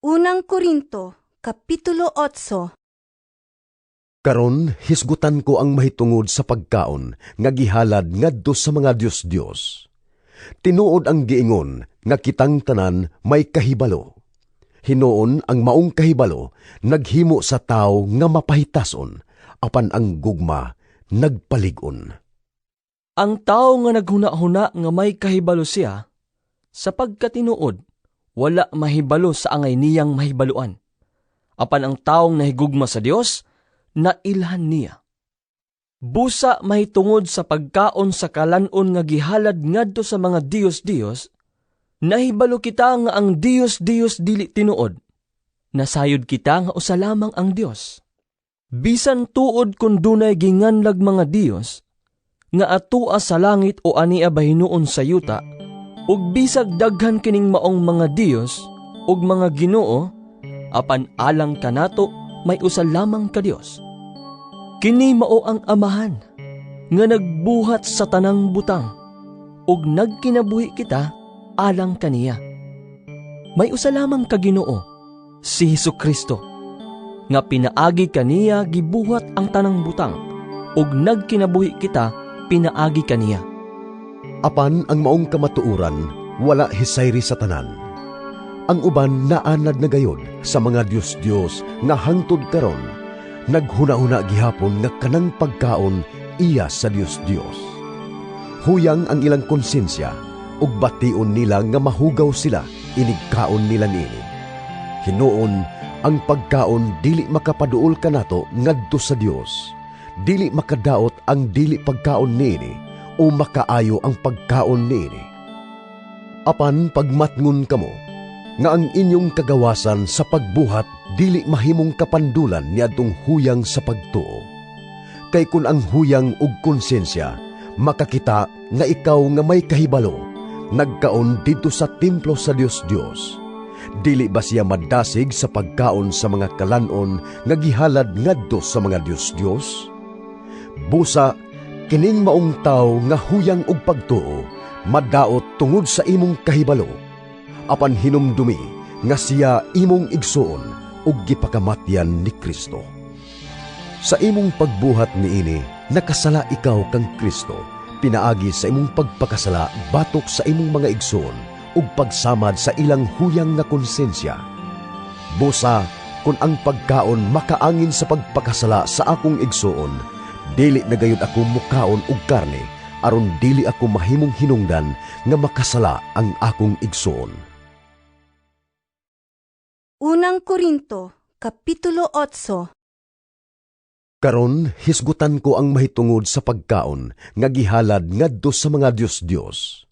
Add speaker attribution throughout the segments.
Speaker 1: Unang Korinto, Kapitulo 8
Speaker 2: Karon hisgutan ko ang mahitungod sa pagkaon nga gihalad ngadto sa mga Dios-Dios. Tinuod ang giingon nga kitang tanan may kahibalo. Hinoon ang maong kahibalo naghimo sa tao nga mapahitason apan ang gugma nagpaligon.
Speaker 3: Ang tao nga naghuna-huna nga may kahibalo siya, sapagkat tinuod, wala mahibalo sa angay niyang mahibaluan. Apan ang taong nahigugma sa Dios, nailhan niya. Busa mahitungod sa pagkaon sa kalanon nga gihalad ngadto sa mga Dios-Dios, nahibalo kita nga ang Dios-Dios dili tinuod. Nasayod kita nga usa lamang ang Dios. Bisan tuod kung dunay ginganlag mga Dios, nga atua sa langit o ania bahinuon sa yuta, ug bisag daghan kining maong mga Dios ug mga Ginoo, apan alang kanato may usa lamang ka Dios. Kini mao ang amahan nga nagbuhat sa tanang butang ug nagkinabuhi kita alang kaniya. May usa lamang ka Ginoo, si Hesu Kristo, nga pinaagi kaniya gibuhat ang tanang butang ug nagkinabuhi kita pinaagi kaniya.
Speaker 2: Apan ang maong kamatuuran wala hisayri sa tanan. Ang uban naanad na gayod sa mga Dios-Dios nga hangtod karon naghuna-huna gihapon nga kanang pagkaon iya sa Dios-Dios. Huyang ang ilang konsensya ug bation nila nga mahugaw sila inigkaon nila nini. Hinuon ang pagkaon dili makapaduol kanato ngadto sa Dios. Dili makadaot ang dili pagkaon nini o makaayo ang pagkaon nini. Apan pagmatngon kamo nga ang inyong kagawasan sa pagbuhat dili mahimong kapandulan niadtong huyang sa pagtuo. Kay kun ang huyang ug konsensya makakita nga ikaw nga may kahibalo nagkaon dito sa templo sa Dios Dios. Dili ba siya madasig sa pagkaon sa mga kalanon nga gihalad ngadto sa mga Dios Dios? Busa kining maong tawo nga huyang og pagtuo madaot tungod sa imong kahibalo apan hinumdumi nga siya imong igsuon ug gipakamatyan ni Kristo. Sa imong pagbuhat niini, nakasala ikaw kang Kristo, pinaagi sa imong pagpakasala batok sa imong mga igsuon ug pagsamad sa ilang huyang nga konsensya. Busa, kung ang pagkaon makaangin sa pagpakasala sa akong igsuon, dili na gayud ako mukaon og karne, aron dili ako mahimong hinungdan nga makasala ang akong igsuon.
Speaker 1: Unang Korinto, Kapitulo 8
Speaker 2: Karon hisgutan ko ang mahitungod sa pagkaon nga gihalad ngadto sa mga Dios-Dios.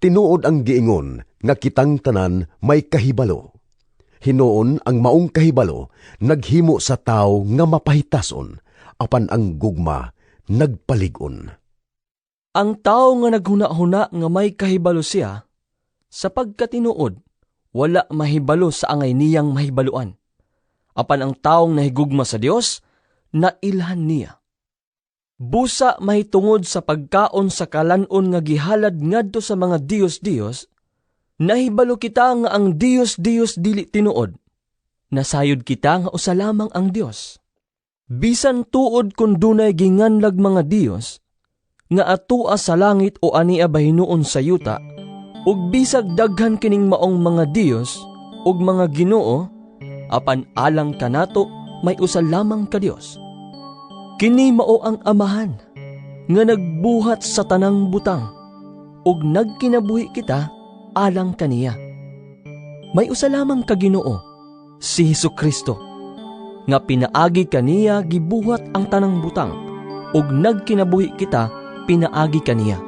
Speaker 2: Tinuod ang giingon nga kitang tanan may kahibalo. Hinoon ang maong kahibalo naghimo sa tao nga mapahitason apan ang gugma nagpaligon.
Speaker 3: Ang tao nga naghuna-huna nga may kahibalo siya, sapagkat tinuod, wala mahibalo sa angay niyang mahibaluan. Apan ang taong nahigugma sa Dios, nailhan niya. Busa mahitungod sa pagkaon sa kalanon nga gihalad ngadto sa mga Dios-Dios, nahibalo kita nga ang Dios-Dios dili tinuod. Nasayod kita nga usa lamang ang Dios. Bisan tuod kung dunay ginganlag mga Dios, nga atua sa langit o ania bahinuon sa yuta, ug bisag daghan kining maong mga Dios ug mga Ginoo, apan alang kanato may usa lamang ka Dios. Kini mao ang amahan nga nagbuhat sa tanang butang ug nagkinabuhi kita alang kaniya. May usa lamang ka Ginoo, si Hesu Kristo, nga pinaagi kaniya gibuhat ang tanang butang ug nagkinabuhi kita pinaagi kaniya.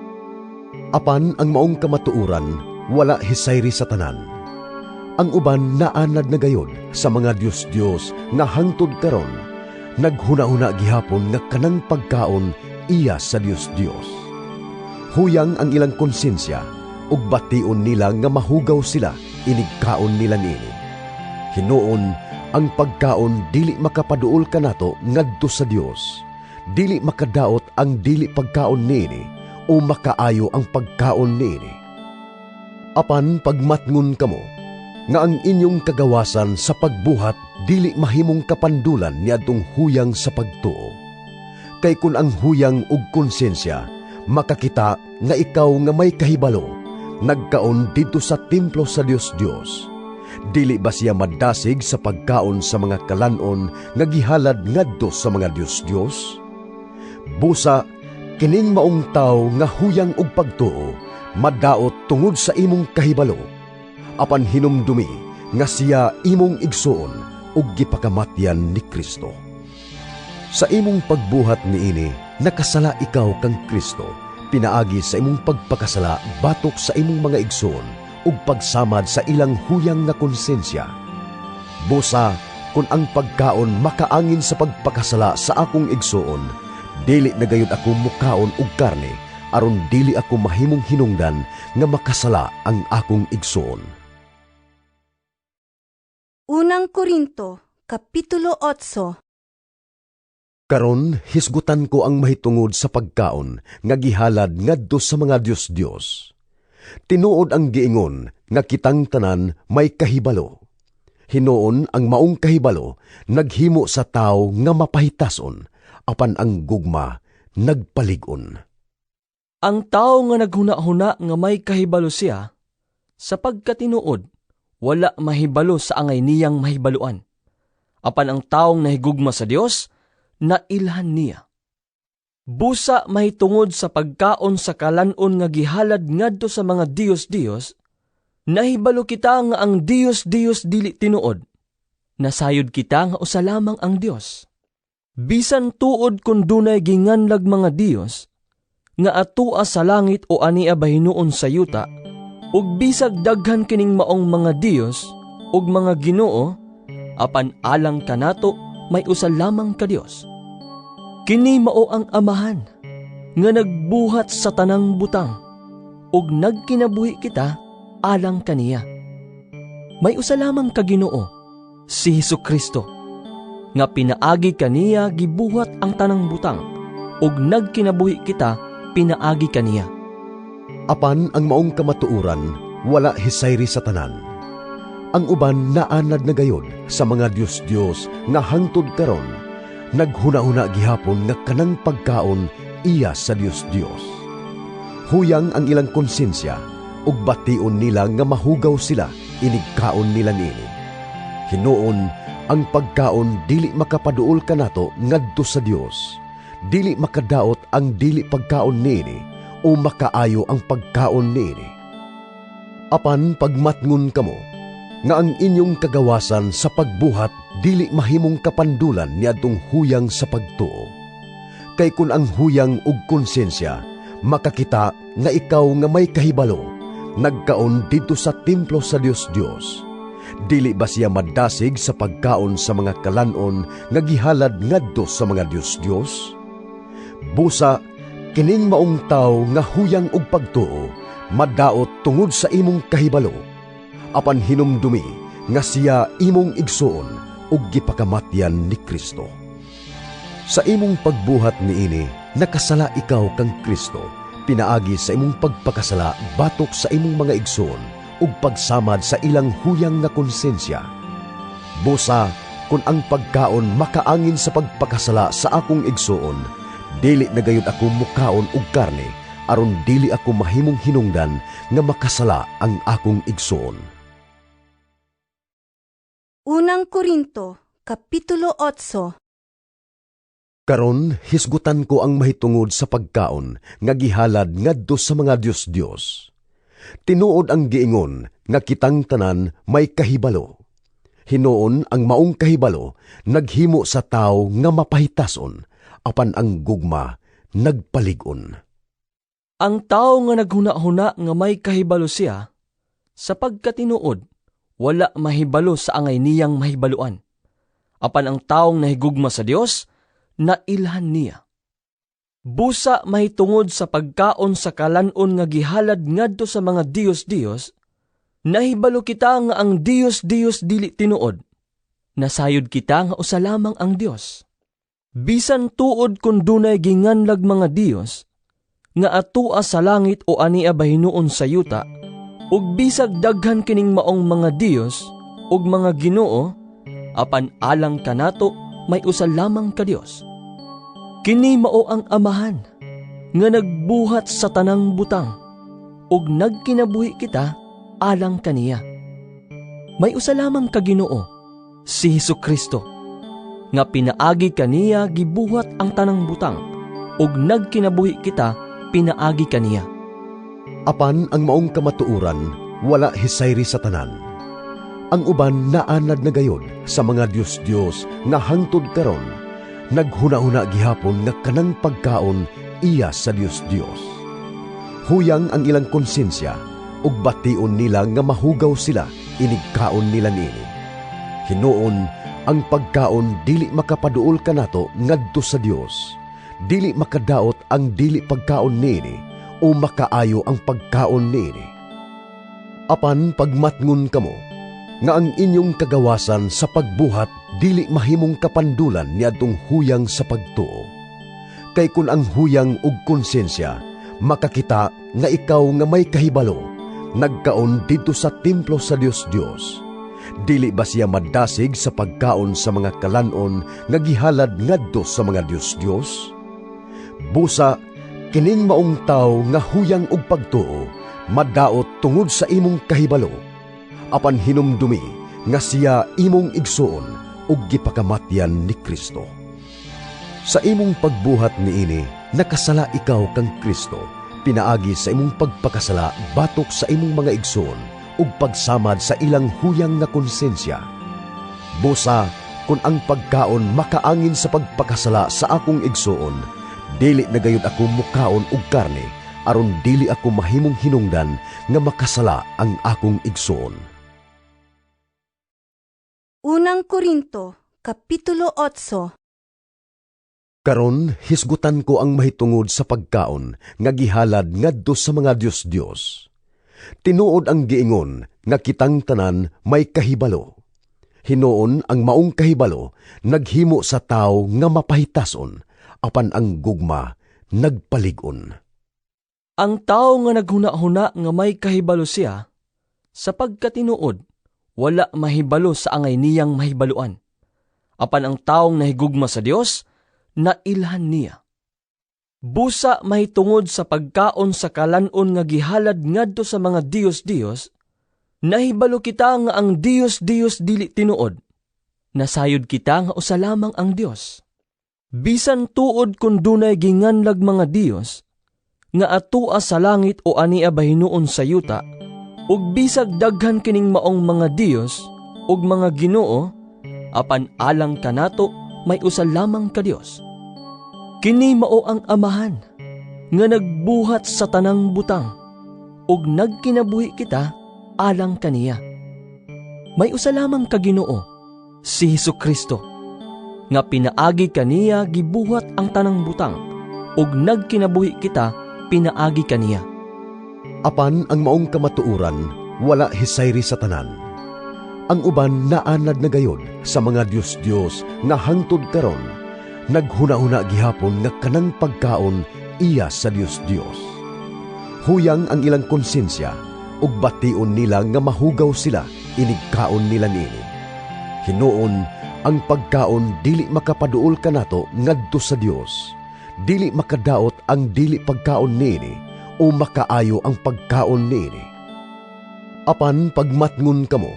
Speaker 2: Apan ang maong kamatuuran wala hisayri sa tanan. Ang uban naanad na gayod sa mga Dios-Dios nga hangtod karon naghuna-huna gihapon nga kanang pagkaon iya sa Dios-Dios. Huyang ang ilang konsensya ug bation nila nga mahugaw sila inigkaon nila nini. Hinuon ang pagkaon dili makapaduol kanato ngadto sa Dios. Dili makadaot ang dili pagkaon nini o makaayo ang pagkaon nini. Apan pagmatngon kamo nga ang inyong kagawasan sa pagbuhat dili mahimong kapandulan ni adtong huyang sa pagtuo. Kay kun ang huyang ug konsensya makakita nga ikaw nga may kahibalo nagkaon dito sa templo sa Dios Dios. Dili ba siya madasig sa pagkaon sa mga kalanon nga gihalad ngadto sa mga Dios Dios? Busa kining maong tawo nga huyang ug pagtuo madaot tungod sa imong kahibalo apan hinumdumi nga siya imong igsuon ug gipakamatyan ni Kristo. Sa imong pagbuhat niini, nakasala ikaw kang Kristo, pinaagi sa imong pagpakasala batok sa imong mga igsuon ug pagsamad sa ilang huyang nga konsensya. Busa, kung ang pagkaon makaangin sa pagpakasala sa akong igsuon, dili na gayud ako mukaon og karne, aron dili ako mahimong hinungdan nga makasala ang akong igsuon.
Speaker 1: Unang Korinto, Kapitulo 8
Speaker 2: Karon hisgutan ko ang mahitungod sa pagkaon nga gihalad ngadto sa mga Dios-Dios. Tinuod ang giingon nga kitang tanan may kahibalo. Hinoon ang maong kahibalo naghimo sa tao nga mapahitason apan ang gugma nagpaligon.
Speaker 3: Ang tao nga naghuna-huna nga may kahibalo siya, sa pagkatinuod, wala mahibalo sa angay niyang mahibaluan. Apan ang taong nahigugma sa Dios, nailhan niya. Busa mahitungod sa pagkaon sa kalanon nga gihalad ngadto sa mga Dios-Dios, nahibalo kita nga ang Dios-Dios dili tinuod. Nasayod kita nga usa lamang ang Dios. Bisan tuod kung dunay ginganlag mga Dios, nga atua sa langit o ania bahinuon sa yuta, ug bisag daghan kining maong mga Dios ug mga Ginoo apan alang kanato may usa lamang ka Dios. Kini mao ang amahan nga nagbuhat sa tanang butang ug nagkinabuhi kita alang kaniya. May usa lamang ka Ginoo, si Hesu Kristo, nga pinaagi kaniya gibuhat ang tanang butang ug nagkinabuhi kita pinaagi kaniya.
Speaker 2: Apan ang maong kamatuuran, wala hisayri sa tanan. Ang uban naanad na gayod sa mga Dios-Dios nga hangtod karon, naghuna-huna gihapon nga kanang pagkaon iya sa Dios-Dios. Huyang ang ilang konsensya, ug bation nila nga mahugaw sila inigkaon nila nini. Hinuon ang pagkaon dili makapaduol kanato ngadto sa Dios. Dili makadaot ang dili pagkaon nini o makaayo ang pagkaon niini. Apan pagmatngon kamo, nga ang inyong kagawasan sa pagbuhat dili mahimong kapandulan ni adtong huyang sa pagtuo. Kay kun ang huyang ug konsensya makakita nga ikaw nga may kahibalo, nagkaon dito sa templo sa Dios Dios. Dili ba siya madasig sa pagkaon sa mga kalanon nga gihalad ngadto sa mga Dios Dios? Busa kining maong tawo nga huyang og pagtuo madaot tungod sa imong kahibalo apan hinumdumi nga siya imong igsuon ug gipakamatyan ni Kristo. Sa imong pagbuhat niini nakasala ikaw kang Kristo. Pinaagi sa imong pagpakasala batok sa imong mga igsuon ug pagsamad sa ilang huyang nga konsensya. Busa kun ang pagkaon makaangin sa pagpakasala sa akong igsuon dili na gayud ako mukaon og karne aron dili ako mahimong hinungdan nga makasala ang akong igsoon.
Speaker 1: Unang Korinto, Kapitulo 8
Speaker 2: Karon hisgutan ko ang mahitungod sa pagkaon nga gihalad ngadto sa mga Dios-Dios. Tinuod ang giingon nga kitang tanan may kahibalo. Hinoon ang maong kahibalo naghimo sa tao nga mapahitason apan ang gugma nagpaligon.
Speaker 3: Ang tao nga naghuna-huna nga may kahibalo siya, sa pagkatinuod, wala mahibalo sa angay niyang mahibaluan. Apan ang taong nahigugma sa Dios, nailhan niya. Busa mahitungod sa pagkaon sa kalanon nga gihalad ngadto sa mga Dios-Dios, nahibalo kita nga ang Dios-Dios dili tinuod. Nasayod kita nga usa lamang ang Dios. Bisan tuod kung dunay ginganlag mga Dios, nga atua sa langit o ania bahinuon sa yuta, ug bisag daghan kining maong mga Dios ug mga Ginoo apan alang kanato may usa lamang ka Dios. Kini mao ang amahan nga nagbuhat sa tanang butang ug nagkinabuhi kita alang kaniya. May usa lamang ka Ginoo, si Hesu Kristo, nga pinaagi kaniya gibuhat ang tanang butang ug nagkinabuhi kita pinaagi kaniya.
Speaker 2: Apan ang maong kamatuuran, wala hisayri sa tanan. Ang uban naanad na gayod sa mga Dios-Dios nga hangtod karon, naghuna-huna gihapon nga kanang pagkaon iya sa Dios-Dios. Huyang ang ilang konsensya, ug bation nila nga mahugaw sila inigkaon nila nini. Hinuon ang pagkaon dili makapaduol kanato ngadto sa Dios. Dili makadaot ang dili pagkaon nini o makaayo ang pagkaon niini. Apan pagmatngon kamo, nga ang inyong kagawasan sa pagbuhat dili mahimong kapandulan ni adtong huyang sa pagtuo. Kay kun ang huyang ug konsensya makakita nga ikaw nga may kahibalo, nagkaon dito sa templo sa Dios Dios. Dili ba siya madasig sa pagkaon sa mga kalanon nga gihalad ngadto sa mga Dios Dios? Busa kining maong tao nga huyang og pagtuo madaot tungod sa imong kahibalo apan hinumdumi nga siya imong igsuon ug gipakamatyan ni Kristo. Sa imong pagbuhat niini nakasala ikaw kang Kristo pinaagi sa imong pagpakasala batok sa imong mga igsuon ug pagsamad sa ilang huyang nga konsensya. Busa kung ang pagkaon makaangin sa pagpakasala sa akong igsuon Dili na gayud ako mukaon og karne, aron dili ako mahimong hinungdan nga makasala ang akong igsoon.
Speaker 1: Unang Korinto, Kapitulo 8
Speaker 2: Karon hisgutan ko ang mahitungod sa pagkaon nga gihalad ngadto sa mga Dios-Dios. Tinuod ang giingon nga kitang tanan may kahibalo. Hinoon ang maong kahibalo naghimo sa tao nga mapahitason apan ang gugma nagpaligon.
Speaker 3: Ang tao nga naghuna-huna nga may kahibalo siya, sa pagkatinuod, wala mahibalo sa angay niyang mahibaluan. Apan ang taong nahigugma sa Dios, nailhan niya. Busa mahitungod sa pagkaon sa kalanon nga gihalad ngadto sa mga Dios-Dios, nahibalo kita nga ang Dios-Dios dili tinuod. Nasayod kita nga usa lamang ang Dios bisan tuod kung dunay ginganlag mga Dios, nga atua sa langit o ania bahinuon sa yuta, ug bisag daghan kining maong mga Dios ug mga Ginoo, apan alang kanato may usa lamang ka Dios. Kini mao ang amahan nga nagbuhat sa tanang butang ug nagkinabuhi kita alang kaniya. May usa lamang ka Ginoo, si Hesus Kristo nga pinaagi kaniya gibuhat ang tanang butang ug nagkinabuhi kita pinaagi kaniya.
Speaker 2: Apan ang maong kamatuuran wala hisayri sa tanan. Ang uban naanad na gayod sa mga Dios-Dios nga hangtod karon naghuna-huna gihapon nga kanang pagkaon iya sa Dios-Dios. Huyang ang ilang konsensya ug bation nila nga mahugaw sila inigkaon nila nini. Hinuon ang pagkaon dili makapaduol kanato ngadto sa Dios. Dili makadaot ang dili pagkaon nini o makaayo ang pagkaon nini. Apan pagmatngon kamo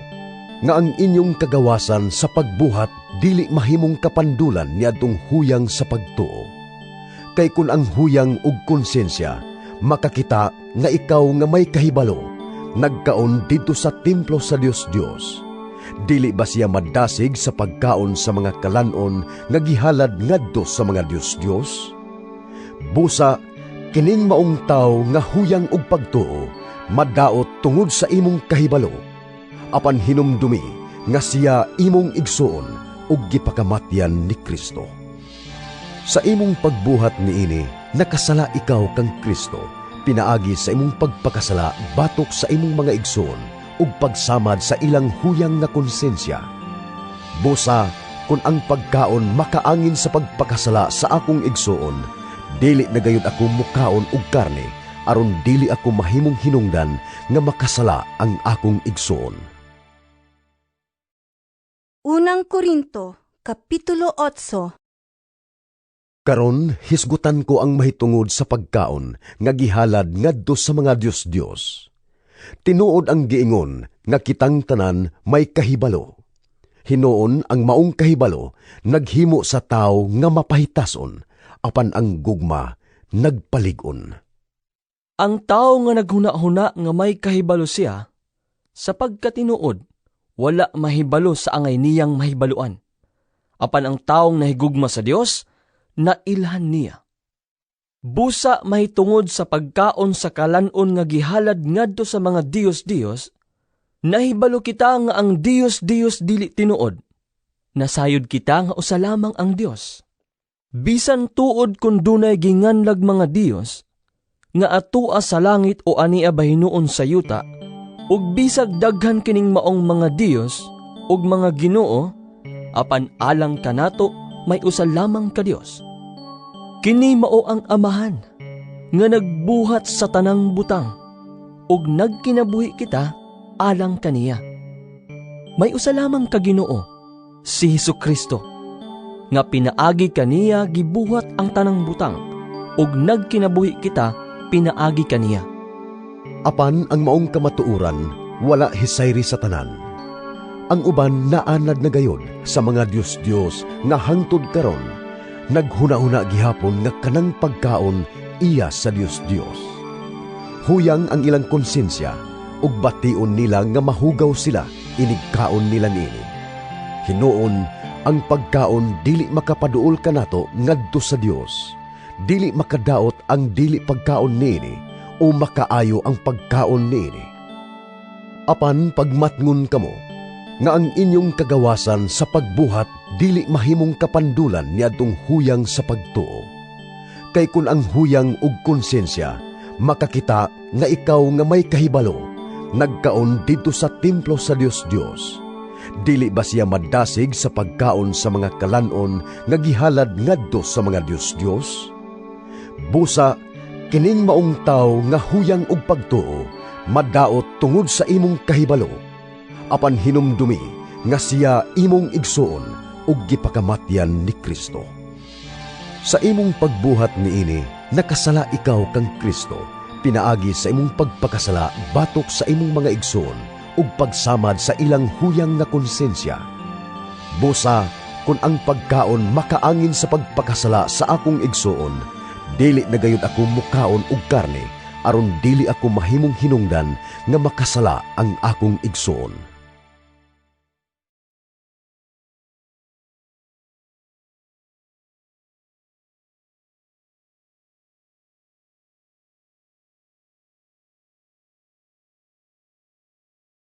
Speaker 2: nga ang inyong kagawasan sa pagbuhat dili mahimong kapandulan ni adtong huyang sa pagtuo. Kay kun ang huyang ug konsensya makakita nga ikaw nga may kahibalo nagkaon dito sa templo sa Dios Dios Dili ba siya madasig sa pagkaon sa mga kalanon nga gihalad ngadto sa mga Dios-Dios? Busa, kining maong tao nga huyang og pagtuo, madaot tungod sa imong kahibalo, apan hinumdumi nga siya imong igsuon ug gipakamatyan ni Kristo. Sa imong pagbuhat niini, nakasala ikaw kang Kristo, pinaagi sa imong pagpakasala batok sa imong mga igsoon, ug pagsamad sa ilang huyang nga konsensya. Busa, kung ang pagkaon makaangin sa pagpakasala sa akong igsuon, dili na gayud ako mukaon og karne, aron dili ako mahimong hinungdan nga makasala ang akong igsoon.
Speaker 1: Unang Korinto, Kapitulo 8
Speaker 2: Karon hisgutan ko ang mahitungod sa pagkaon nga gihalad ngadto sa mga Dios-Dios. Tinuod ang giingon nga kitang tanan may kahibalo. Hinoon ang maong kahibalo naghimo sa tao nga mapahitason apan ang gugma nagpaligon.
Speaker 3: Ang tao nga naghuna-huna nga may kahibalo siya, sa pagkatinuod, wala mahibalo sa angay niyang mahibaluan. Apan ang taong nahigugma sa Dios, nailhan niya. Busa mahitungod sa pagkaon sa kalanon nga gihalad ngadto sa mga Dios-Dios, nahibalo kita nga ang Dios-Dios dili tinuod. Nasayod kita nga usa lamang ang Dios. Bisan tuod kung dunay ginganlag mga Dios, nga atua sa langit o ania bahinuon sa yuta, ug bisag daghan kining maong mga Dios ug mga Ginoo, apan alang kanato may usa lamang ka Dios. Kini mao ang amahan nga nagbuhat sa tanang butang ug nagkinabuhi kita alang kaniya. May usa lamang ka Ginoo, si Hesu Kristo, nga pinaagi kaniya gibuhat ang tanang butang ug nagkinabuhi kita pinaagi kaniya.
Speaker 2: Apan ang maong kamatuuran, wala hisayri sa tanan. Ang uban naanad na gayod sa mga Dios-Dios nga hangtod karon, naghuna-huna gihapon nga kanang pagkaon iya sa Dios-Dios. Huyang ang ilang konsensya, ug bation nila nga mahugaw sila inigkaon nila nini. Hinuon ang pagkaon dili makapaduol kanato ngadto sa Dios. Dili makadaot ang dili pagkaon nini o makaayo ang pagkaon nini. Apan pagmatngon kamo, nga ang inyong kagawasan sa pagbuhat dili mahimong kapandulan ni adtong huyang sa pagtuo. Kay kun ang huyang ug konsensya makakita nga ikaw nga may kahibalo, nagkaon dito sa templo sa Dios Dios. Dili ba siya madasig sa pagkaon sa mga kalanon nga gihalad ngadto sa mga Dios Dios? Busa kining maong tawo nga huyang ug pagtuo madaot tungod sa imong kahibalo apan hinumdumi nga siya imong igsuon ug gipakamatyan ni Kristo. Sa imong pagbuhat niini, nakasala ikaw kang Kristo, pinaagi sa imong pagpakasala batok sa imong mga igsuon ug pagsamad sa ilang huyang nga konsensya. Busa, kung ang pagkaon makaangin sa pagpakasala sa akong igsuon, dili na gayud ako mukaon og karne, aron dili ako mahimong hinungdan nga makasala ang akong igsuon.